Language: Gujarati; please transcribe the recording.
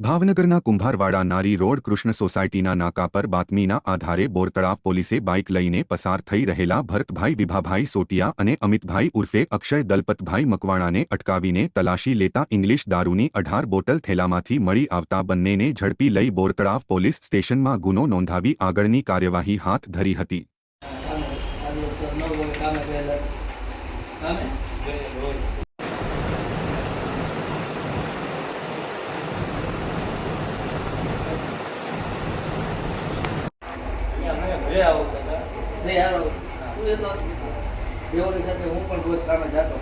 ભાવનગરના કુંભારવાડા નારી રોડ કૃષ્ણ સોસાયટીના નાકા પર બાતમીના આધારે બોરતળાવ પોલીસે બાઇક લઈને પસાર થઈ રહેલા ભરતભાઈ વિભાભાઈ સોટિયા અને અમિતભાઈ ઉર્ફે અક્ષય દલપતભાઈ મકવાણાને અટકાવીને તલાશી લેતા ઇંગ્લિશ દારૂની અઢાર બોટલ થેલામાંથી મળી આવતા બંનેને ઝડપી લઈ બોરતળાવ પોલીસ સ્ટેશનમાં ગુનો નોંધાવી આગળની કાર્યવાહી હાથ ધરી હતી ઘરે આવો કાકા. એ તો દેવોની સાથે હું પણ રોજ કામે જતો.